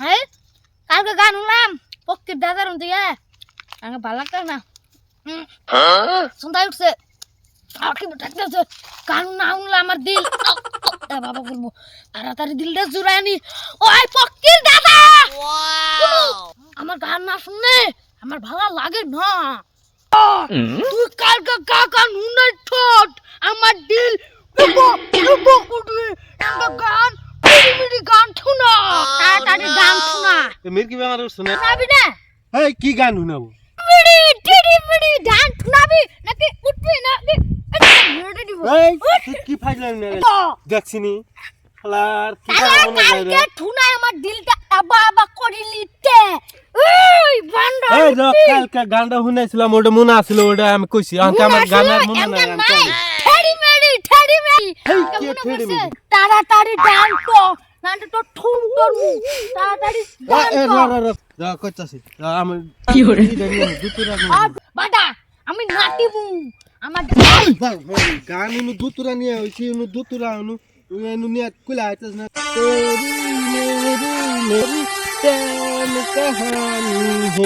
হ্যাঁ কালকে গান শুনলাম পক্ষীর দাদার দিয়ে। আমাকে ভালো লাগতো না। সন্ধ্যায় উঠছে। আর কি ডাকতেছে গান না শুনলে আমার দিল। বাবা বলব তাড়াতাড়ি দিলটা জুড়ায়নি ওই পক্ষীর দাদা! আমার গান না শুনলে আমার ভালো লাগে না। তুই কালকে গান শুনে ঠোঁট আমার দিল। গান তাড়াতাড়ি গান শোনা। মেয়ের কি বেমার শুনে শোনাবি না? এই কি গান শুনাবো? মিড়ি টিড়ি মিড়ি গান শোনাবি? নাকি উঠবি নাকি? একটা দিব এই কি ফাইলাম না দেখছিনি? শালার কি গান মনে যায় রে ঠুনায় আমার দিলটা আবা আবা করে লিতে ওই বান্ডা এই র কালকে গানটা শুনাইছিলাম ওটা মনে আছিল ওটা আমি কইছি। আমার গানের মনে নাই আমি ঠেড়ি মেড়ি ঠেড়ি মেড়ি। এই কে মনে? তাড়াতাড়ি ডান তো নালে তো ঠুন করমু তাড়াতাড়ি এই, ডান তো র, কইতাছি। আমি কি করে বাটা আমি নাটিমু আমার গান উনু দুতুরা নিয়ে হইছি উনু দুতুরা উনু উনু নিয়ে কুলা আইতাছ না তেরি মেরি মেরি প্রেম কাহানি হে